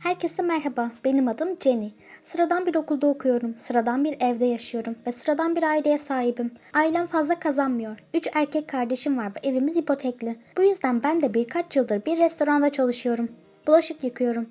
Herkese merhaba, benim adım Jenny. Sıradan bir okulda okuyorum, sıradan bir evde yaşıyorum ve sıradan bir aileye sahibim. Ailem fazla kazanmıyor. Üç erkek kardeşim var ve evimiz ipotekli. Bu yüzden ben de birkaç yıldır bir restoranda çalışıyorum. Bulaşık yıkıyorum.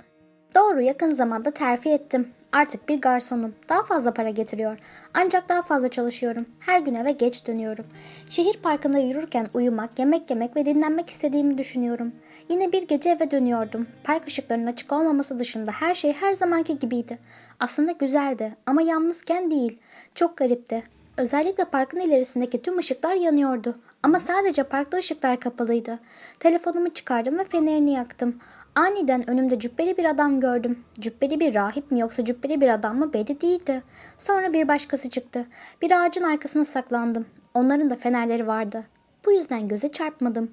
Doğru yakın zamanda terfi ettim. Artık bir garsonum. Daha fazla para getiriyor. Ancak daha fazla çalışıyorum. Her gün eve geç dönüyorum. Şehir parkında yürürken uyumak, yemek yemek ve dinlenmek istediğimi düşünüyorum. Yine bir gece eve dönüyordum. Park ışıklarının açık olmaması dışında her şey her zamanki gibiydi. Aslında güzeldi ama yalnızken değil. Çok garipti. Özellikle parkın ilerisindeki tüm ışıklar yanıyordu. Ama sadece parkta ışıklar kapalıydı. Telefonumu çıkardım ve fenerini yaktım. Aniden önümde cübbeli bir adam gördüm. Cübbeli bir rahip mi yoksa cübbeli bir adam mı belli değildi. Sonra bir başkası çıktı. Bir ağacın arkasına saklandım. Onların da fenerleri vardı. Bu yüzden göze çarpmadım.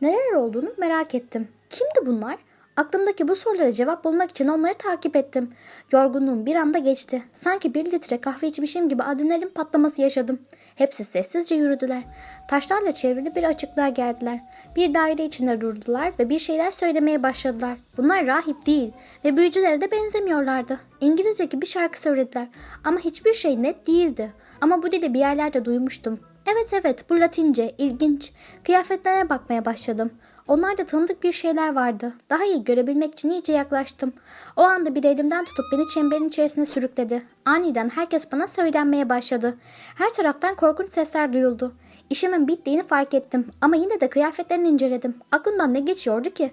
Neler olduğunu merak ettim. Kimdi bunlar? Aklımdaki bu sorulara cevap bulmak için onları takip ettim. Yorgunluğum bir anda geçti. Sanki bir litre kahve içmişim gibi adrenalin patlaması yaşadım. Hepsi sessizce yürüdüler. Taşlarla çevrili bir açıklığa geldiler. Bir daire içinde durdular ve bir şeyler söylemeye başladılar. Bunlar rahip değil ve büyücülere de benzemiyorlardı. İngilizce gibi şarkı söylediler ama hiçbir şey net değildi. Ama bu dili bir yerlerde duymuştum. Evet evet bu Latince, ilginç. Kıyafetlerine bakmaya başladım. Onlarda tanıdık bir şeyler vardı. Daha iyi görebilmek için iyice yaklaştım. O anda bir elimden tutup beni çemberin içerisine sürükledi. Aniden herkes bana söylenmeye başladı. Her taraftan korkunç sesler duyuldu. İşimin bittiğini fark ettim ama yine de kıyafetlerini inceledim. Aklımdan ne geçiyordu ki?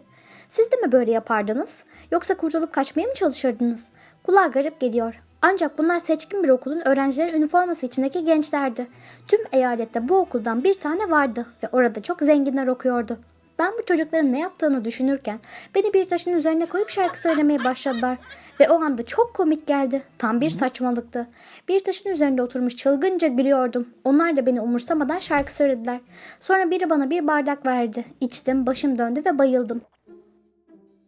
Siz de mi böyle yapardınız? Yoksa kurtulup kaçmaya mı çalışırdınız? Kulağa garip geliyor. Ancak bunlar seçkin bir okulun öğrencileri üniforması içindeki gençlerdi. Tüm eyalette bu okuldan bir tane vardı ve orada çok zenginler okuyordu. Ben bu çocukların ne yaptığını düşünürken beni bir taşın üzerine koyup şarkı söylemeye başladılar ve o anda çok komik geldi. Tam bir saçmalıktı. Bir taşın üzerinde oturmuş çılgınca gülüyordum. Onlar da beni umursamadan şarkı söylediler. Sonra biri bana bir bardak verdi. İçtim, başım döndü ve bayıldım.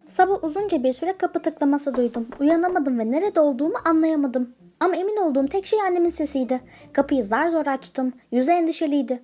Sabah uzunca bir süre kapı tıklaması duydum. Uyanamadım ve nerede olduğumu anlayamadım. Ama emin olduğum tek şey annemin sesiydi. Kapıyı zar zor açtım. Yüzü endişeliydi.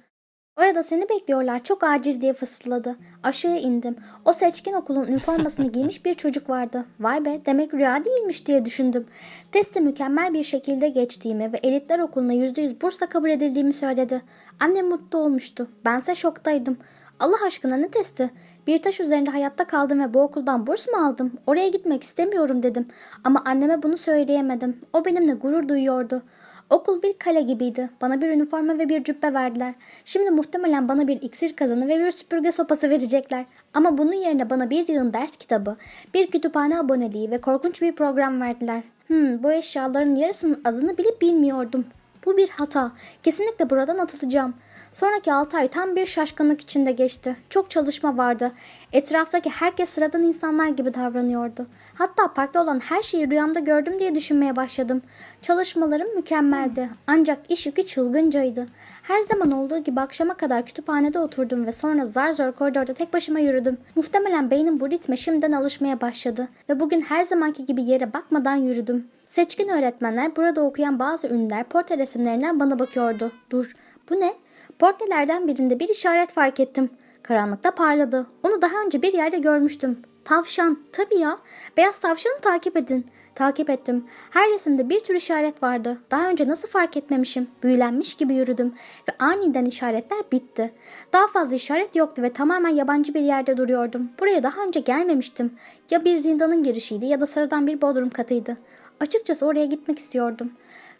Orada seni bekliyorlar çok acil diye fısıldadı. Aşağı indim. O seçkin okulun üniformasını giymiş bir çocuk vardı. Vay be demek rüya değilmiş diye düşündüm. Testi mükemmel bir şekilde geçtiğimi ve elitler okuluna %100 bursla kabul edildiğimi söyledi. Annem mutlu olmuştu. Bense şoktaydım. Allah aşkına ne testi? Bir taş üzerinde hayatta kaldım ve bu okuldan burs mu aldım? Oraya gitmek istemiyorum dedim. Ama anneme bunu söyleyemedim. O benimle gurur duyuyordu. Okul bir kale gibiydi. Bana bir üniforma ve bir cübbe verdiler. Şimdi muhtemelen bana bir iksir kazanı ve bir süpürge sopası verecekler. Ama bunun yerine bana bir yığın ders kitabı, bir kütüphane aboneliği ve korkunç bir program verdiler. Hmm, bu eşyaların yarısının adını bile bilmiyordum. Bu bir hata. Kesinlikle buradan atılacağım. Sonraki 6 ay tam bir şaşkınlık içinde geçti. Çok çalışma vardı. Etraftaki herkes sıradan insanlar gibi davranıyordu. Hatta parkta olan her şeyi rüyamda gördüm diye düşünmeye başladım. Çalışmalarım mükemmeldi. Ancak iş yükü çılgıncaydı. Her zaman olduğu gibi akşama kadar kütüphanede oturdum ve sonra zar zor koridorda tek başıma yürüdüm. Muhtemelen beynim bu ritme şimdiden alışmaya başladı. Ve bugün her zamanki gibi yere bakmadan yürüdüm. Seçkin öğretmenler burada okuyan bazı ünlüler portre resimlerinden bana bakıyordu. Dur, bu ne? Portrelerden birinde bir işaret fark ettim. Karanlıkta parladı. Onu daha önce bir yerde görmüştüm. Tavşan. Tabii ya. Beyaz tavşanı takip edin. Takip ettim. Her resimde bir tür işaret vardı. Daha önce nasıl fark etmemişim? Büyülenmiş gibi yürüdüm ve aniden işaretler bitti. Daha fazla işaret yoktu ve tamamen yabancı bir yerde duruyordum. Buraya daha önce gelmemiştim. Ya bir zindanın girişiydi ya da sıradan bir bodrum katıydı. Açıkçası oraya gitmek istiyordum.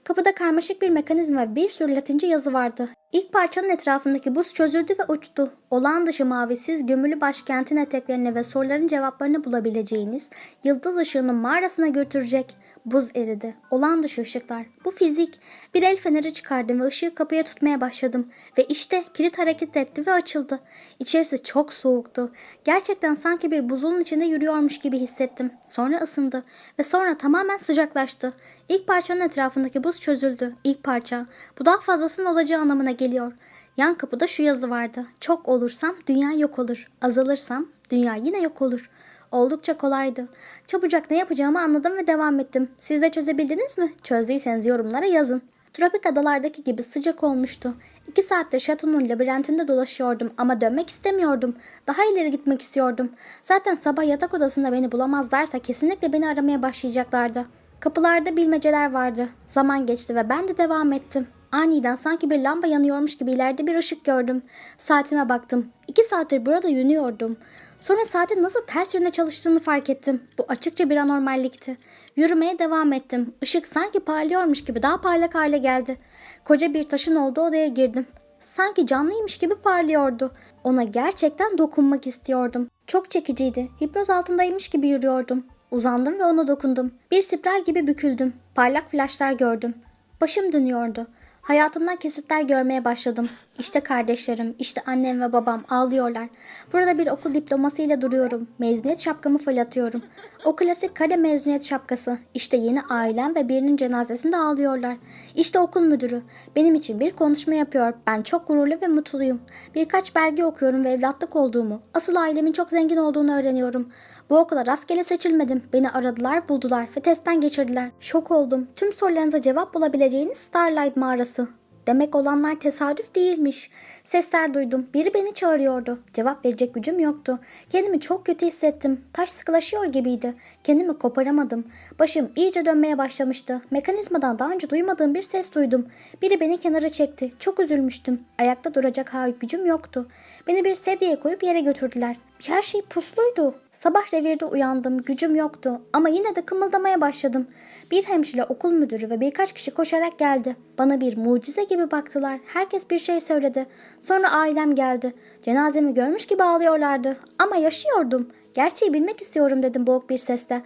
Kapıda karmaşık bir mekanizma ve bir sürü latince yazı vardı. İlk parçanın etrafındaki buz çözüldü ve uçtu. Olağan dışı mavisiz gömülü başkentin eteklerini ve soruların cevaplarını bulabileceğiniz yıldız ışığının mağarasına götürecek. Buz eridi. Olağan dışı ışıklar. Bu fizik. Bir el feneri çıkardım ve ışığı kapıya tutmaya başladım. Ve işte kilit hareket etti ve açıldı. İçerisi çok soğuktu. Gerçekten sanki bir buzulun içinde yürüyormuş gibi hissettim. Sonra ısındı ve sonra tamamen sıcaklaştı. İlk parçanın etrafındaki buz çözüldü. İlk parça. Bu daha fazlasının olacağı anlamına geliyor. Yan kapıda şu yazı vardı. Çok olursam dünya yok olur. Azalırsam dünya yine yok olur. Oldukça kolaydı. Çabucak ne yapacağımı anladım ve devam ettim. Siz de çözebildiniz mi? Çözdüyseniz yorumlara yazın. Tropik adalardaki gibi sıcak olmuştu. İki saattir şatonun labirentinde dolaşıyordum ama dönmek istemiyordum. Daha ileri gitmek istiyordum. Zaten sabah yatak odasında beni bulamazlarsa kesinlikle beni aramaya başlayacaklardı. Kapılarda bilmeceler vardı. Zaman geçti ve ben de devam ettim. Aniden sanki bir lamba yanıyormuş gibi ileride bir ışık gördüm. Saatime baktım. İki saattir burada yürüyordum. Sonra saatin nasıl ters yönde çalıştığını fark ettim. Bu açıkça bir anormallikti. Yürümeye devam ettim. Işık sanki parlıyormuş gibi daha parlak hale geldi. Koca bir taşın olduğu odaya girdim. Sanki canlıymış gibi parlıyordu. Ona gerçekten dokunmak istiyordum. Çok çekiciydi. Hipnoz altındaymış gibi yürüyordum. Uzandım ve ona dokundum. Bir spiral gibi büküldüm. Parlak flaşlar gördüm. Başım dönüyordu. Hayatımdan kesitler görmeye başladım. İşte kardeşlerim, işte annem ve babam ağlıyorlar. Burada bir okul diplomasıyla duruyorum. Mezuniyet şapkamı fırlatıyorum. O klasik kare mezuniyet şapkası. İşte yeni ailem ve birinin cenazesinde ağlıyorlar. İşte okul müdürü. Benim için bir konuşma yapıyor. Ben çok gururlu ve mutluyum. Birkaç belge okuyorum ve evlatlık olduğumu, asıl ailemin çok zengin olduğunu öğreniyorum. Bu okula rastgele seçilmedim. Beni aradılar, buldular ve testten geçirdiler. Şok oldum. Tüm sorularınıza cevap bulabileceğiniz Starlight mağarası. Demek olanlar tesadüf değilmiş. Sesler duydum. Biri beni çağırıyordu. Cevap verecek gücüm yoktu. Kendimi çok kötü hissettim. Taş sıkılaşıyor gibiydi. Kendimi koparamadım. Başım iyice dönmeye başlamıştı. Mekanizmadan daha önce duymadığım bir ses duydum. Biri beni kenara çekti. Çok üzülmüştüm. Ayakta duracak ha gücüm yoktu. Beni bir sedyeye koyup yere götürdüler. Her şey pusluydu. Sabah revirde uyandım. Gücüm yoktu. Ama yine de kımıldamaya başladım. Bir hemşire, okul müdürü ve birkaç kişi koşarak geldi. Bana bir mucize gibi baktılar. Herkes bir şey söyledi. Sonra ailem geldi. Cenazemi görmüş gibi ağlıyorlardı. Ama yaşıyordum. Gerçeği bilmek istiyorum dedim boğuk bir sesle.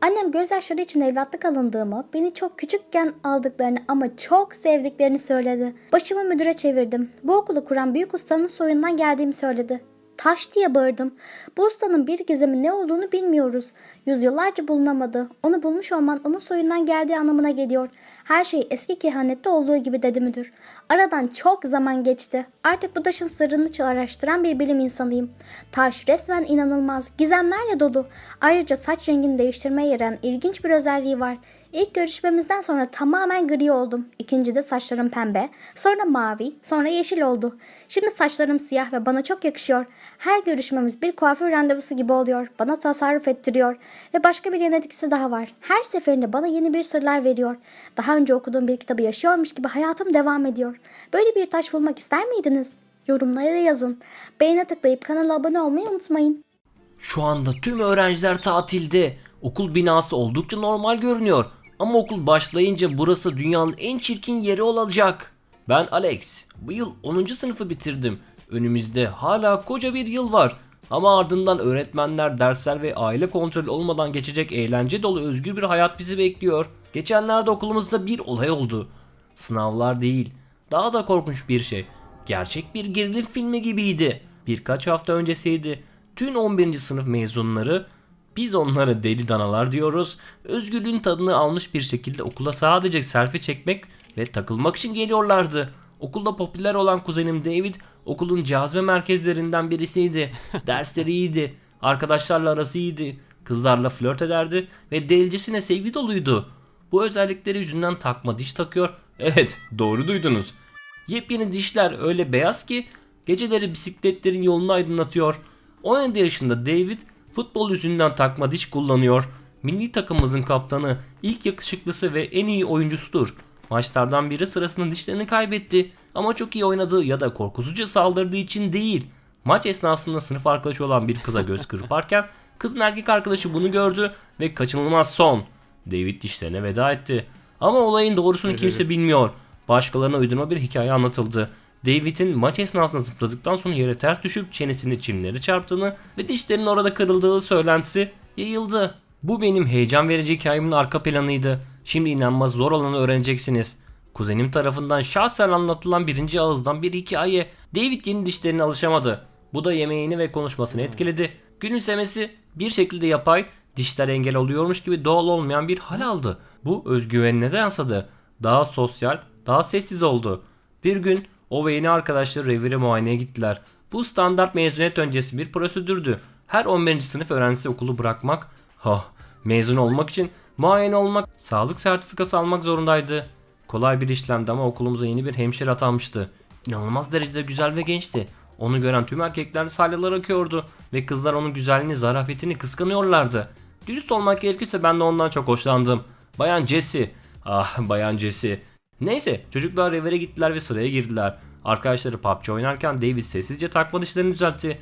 Annem gözyaşları için evlatlık alındığımı, beni çok küçükken aldıklarını ama çok sevdiklerini söyledi. Başımı müdüre çevirdim. Bu okulu kuran büyük ustanın soyundan geldiğimi söyledi. Taş diye bağırdım. Bu ustanın bir gizemi ne olduğunu bilmiyoruz. Yüzyıllarca bulunamadı. Onu bulmuş olman onun soyundan geldiği anlamına geliyor. Her şey eski kehanette olduğu gibi dedi müdür. Aradan çok zaman geçti. Artık bu taşın sırrını araştıran bir bilim insanıyım. Taş resmen inanılmaz. Gizemlerle dolu. Ayrıca saç rengini değiştirmeye yarayan ilginç bir özelliği var. İlk görüşmemizden sonra tamamen gri oldum. İkincide saçlarım pembe, sonra mavi, sonra yeşil oldu. Şimdi saçlarım siyah ve bana çok yakışıyor. Her görüşmemiz bir kuaför randevusu gibi oluyor. Bana tasarruf ettiriyor. Ve başka bir yan etkisi daha var. Her seferinde bana yeni bir sırlar veriyor. Daha önce okuduğum bir kitabı yaşıyormuş gibi hayatım devam ediyor. Böyle bir taş bulmak ister miydiniz? Yorumlara yazın. Beğene tıklayıp kanala abone olmayı unutmayın. Şu anda tüm öğrenciler tatilde. Okul binası oldukça normal görünüyor. Ama okul başlayınca burası dünyanın en çirkin yeri olacak. Ben Alex. Bu yıl 10. sınıfı bitirdim. Önümüzde hala koca bir yıl var. Ama ardından öğretmenler, dersler ve aile kontrolü olmadan geçecek eğlence dolu özgür bir hayat bizi bekliyor. Geçenlerde okulumuzda bir olay oldu. Sınavlar değil, daha da korkunç bir şey. Gerçek bir gerilim filmi gibiydi. Birkaç hafta öncesiydi. Tüm 11. sınıf mezunları biz onlara deli danalar diyoruz. Özgürlüğün tadını almış bir şekilde okula sadece selfie çekmek ve takılmak için geliyorlardı. Okulda popüler olan kuzenim David okulun cazibe merkezlerinden birisiydi. Dersleri iyiydi. Arkadaşlarla arası iyiydi. Kızlarla flört ederdi ve delicesine sevgi doluydu. Bu özellikleri yüzünden takma diş takıyor. Evet doğru duydunuz. Yepyeni dişler öyle beyaz ki geceleri bisikletlerin yolunu aydınlatıyor. 17 yaşında David futbol yüzünden takma diş kullanıyor. Milli takımımızın kaptanı, ilk yakışıklısı ve en iyi oyuncusudur. Maçlardan biri sırasında dişlerini kaybetti ama çok iyi oynadığı ya da korkusuzca saldırdığı için değil. Maç esnasında sınıf arkadaşı olan bir kıza göz kırparken kızın erkek arkadaşı bunu gördü ve kaçınılmaz son. David dişlerine veda etti. Ama olayın doğrusunu kimse bilmiyor. Başkalarına uydurma bir hikaye anlatıldı. David'in maç esnasında zıpladıktan sonra yere ters düşüp çenesini çimlere çarptığını ve dişlerinin orada kırıldığı söylentisi yayıldı. Bu benim heyecan verici hikayemin arka planıydı. Şimdi inanmaz zor olanı öğreneceksiniz. Kuzenim tarafından şahsen anlatılan birinci ağızdan bir hikaye. David yeni dişlerine alışamadı. Bu da yemeğini ve konuşmasını etkiledi. Gülümsemesi bir şekilde yapay, dişler engel oluyormuş gibi doğal olmayan bir hal aldı. Bu özgüvenine de yansıdı. Daha sosyal, daha sessiz oldu. Bir gün o ve yeni arkadaşları revire muayeneye gittiler. Bu standart mezuniyet öncesi bir prosedürdü. Her 11. sınıf öğrencisi okulu bırakmak, ha, mezun olmak için muayene olmak, sağlık sertifikası almak zorundaydı. Kolay bir işlemdi ama okulumuza yeni bir hemşire atanmıştı. İnanılmaz derecede güzel ve gençti. Onu gören tüm erkekler salyalar akıyordu ve kızlar onun güzelliğini, zarafetini kıskanıyorlardı. Dürüst olmak gerekirse ben de ondan çok hoşlandım. Bayan Jessie. Ah Bayan Jessie. Neyse çocuklar revere gittiler ve sıraya girdiler. Arkadaşları PUBG oynarken David sessizce takma dişlerini düzeltti.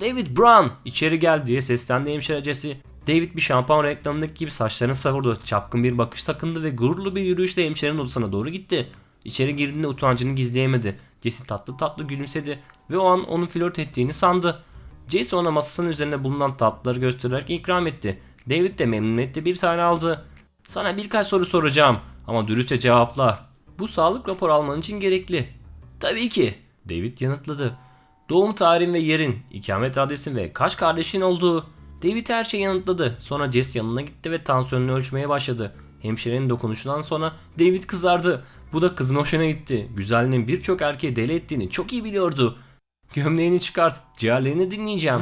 David Brown içeri gel diye seslendi hemşire Jessie. David bir şampuan reklamındaki gibi saçlarını savurdu. Çapkın bir bakış takındı ve gururlu bir yürüyüşle hemşirenin odasına doğru gitti. İçeri girdiğinde utancını gizleyemedi. Jessie tatlı tatlı gülümsedi ve o an onun flört ettiğini sandı. Jessie ona masasının üzerinde bulunan tatlıları göstererek ikram etti. David de memnuniyetle bir tane aldı. Sana birkaç soru soracağım ama dürüstçe cevapla. Bu sağlık raporu alman için gerekli. Tabii ki. David yanıtladı. Doğum tarihin ve yerin, ikamet adresin ve kaç kardeşin olduğu. David her şeyi yanıtladı. Sonra Jess yanına gitti ve tansiyonunu ölçmeye başladı. Hemşirenin dokunuşundan sonra David kızardı. Bu da kızın hoşuna gitti. Güzelliğinin birçok erkeği deli ettiğini çok iyi biliyordu. Gömleğini çıkart, ciğerlerini dinleyeceğim.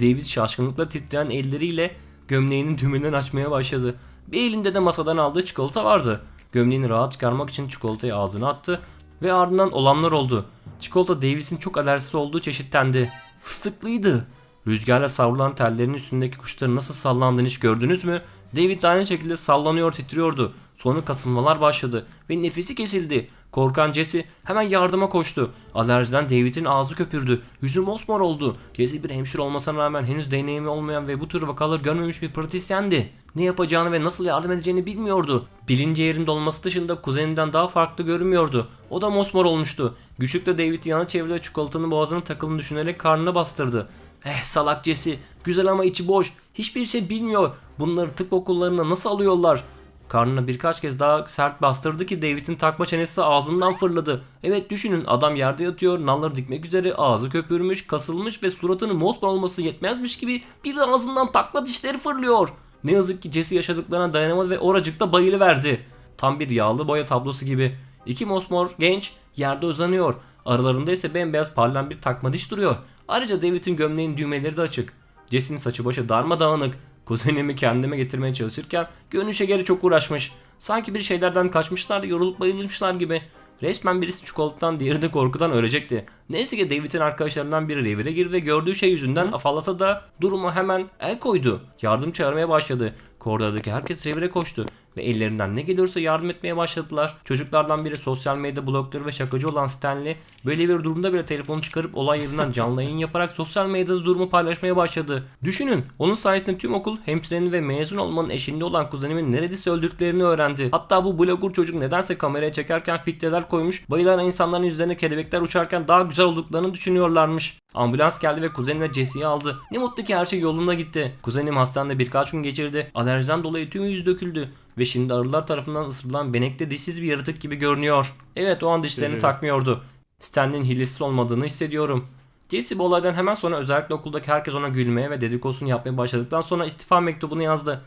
David şaşkınlıkla titreyen elleriyle gömleğinin düğmelerini açmaya başladı. Bir elinde de masadan aldığı çikolata vardı. Gömleğini rahat çıkarmak için çikolatayı ağzına attı ve ardından olanlar oldu. Çikolata Davis'in çok alerjisi olduğu çeşittendi. Fıstıklıydı. Rüzgarla savrulan tellerin üstündeki kuşların nasıl sallandığını hiç gördünüz mü? David de aynı şekilde sallanıyor titriyordu. Sonra kasılmalar başladı ve nefesi kesildi. Korkan Jesse hemen yardıma koştu. Alerjiden David'in ağzı köpürdü. Yüzü mosmor oldu. Jesse bir hemşire olmasına rağmen henüz deneyimi olmayan ve bu tür vakaları görmemiş bir pratisyendi. Ne yapacağını ve nasıl yardım edeceğini bilmiyordu. Bilinci yerinde olması dışında kuzeninden daha farklı görünmüyordu. O da mosmor olmuştu. Güçlükle David yana çevirdi ve çikolatanın boğazına takıldığını düşünerek karnına bastırdı. Eh salak Jesse. Güzel ama içi boş. Hiçbir şey bilmiyor. Bunları tıp okullarına nasıl alıyorlar? Karnına birkaç kez daha sert bastırdı ki David'in takma çenesi ağzından fırladı. Evet düşünün adam yerde yatıyor, nalları dikmek üzere, ağzı köpürmüş, kasılmış ve suratının mosmor olması yetmezmiş gibi bir de ağzından takma dişleri fırlıyor. Ne yazık ki Jesse yaşadıklarına dayanamadı ve oracıkta bayılıverdi. Tam bir yağlı boya tablosu gibi. İki mosmor genç yerde uzanıyor. Aralarında ise bembeyaz parlayan bir takma diş duruyor. Ayrıca David'in gömleğinin düğmeleri de açık. Jesse'nin saçı başı darmadağınık. Kuzenimi kendime getirmeye çalışırken görünüşe geri çok uğraşmış. Sanki bir şeylerden kaçmışlar da yorulup bayılmışlar gibi. Resmen birisi çikolatadan diğeri de korkudan ölecekti. Neyse ki David'in arkadaşlarından biri revire girdi ve gördüğü şey yüzünden afallasa da duruma hemen el koydu. Yardım çağırmaya başladı. Koridordaki herkes revire koştu ve ellerinden ne geliyorsa yardım etmeye başladılar. Çocuklardan biri sosyal medya blogları ve şakacı olan Stanley böyle bir durumda bile telefonu çıkarıp olay yerinden canlı yayın yaparak sosyal medyada durumu paylaşmaya başladı. Düşünün onun sayesinde tüm okul hemşirenin ve mezun olmanın eşinde olan kuzenimin neredeyse öldürdüklerini öğrendi. Hatta bu blogger çocuk nedense kameraya çekerken filtreler koymuş bayılan insanların üzerine kelebekler uçarken daha güzel olduklarını düşünüyorlarmış. Ambulans geldi ve kuzenim ve Jesse'yi aldı. Ne mutlu ki her şey yolunda gitti. Kuzenim hastanede birkaç gün geçirdi. Alerjiden dolayı tüm yüzü döküldü. Ve şimdi arılar tarafından ısırılan benekli dişsiz bir yaratık gibi görünüyor. Evet o an dişlerini takmıyordu. Stanley'nin hilesiz olmadığını hissediyorum. Jesse bu olaydan hemen sonra özellikle okuldaki herkes ona gülmeye ve dedikodusunu yapmaya başladıktan sonra istifa mektubunu yazdı.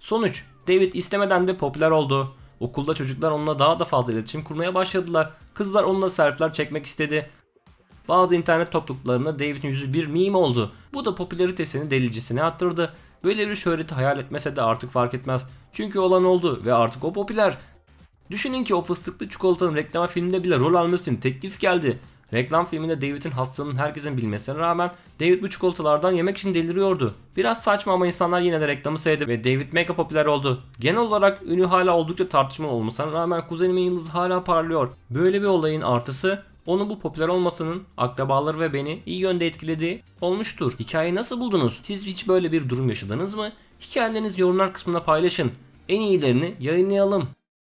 Sonuç, David istemeden de popüler oldu. Okulda çocuklar onunla daha da fazla iletişim kurmaya başladılar. Kızlar onunla selfie'ler çekmek istedi. Bazı internet topluluklarında David'in yüzü bir meme oldu. Bu da popülaritesini delicisine arttırdı. Böyle bir şöhreti hayal etmese de artık fark etmez. Çünkü olan oldu ve artık o popüler. Düşünün ki o fıstıklı çikolatanın reklam filminde bile rol alması için teklif geldi. Reklam filminde David'in hastalığını herkesin bilmesine rağmen David bu çikolatalardan yemek için deliriyordu. Biraz saçma ama insanlar yine de reklamı sevdi ve David mega popüler oldu. Genel olarak ünü hala oldukça tartışmalı olmasına rağmen kuzenimin yıldızı hala parlıyor. Böyle bir olayın artısı onun bu popüler olmasının akrabaları ve beni iyi yönde etkilediği olmuştur. Hikayeyi nasıl buldunuz? Siz hiç böyle bir durum yaşadınız mı? Hikayelerinizi yorumlar kısmına paylaşın. En iyilerini yayınlayalım.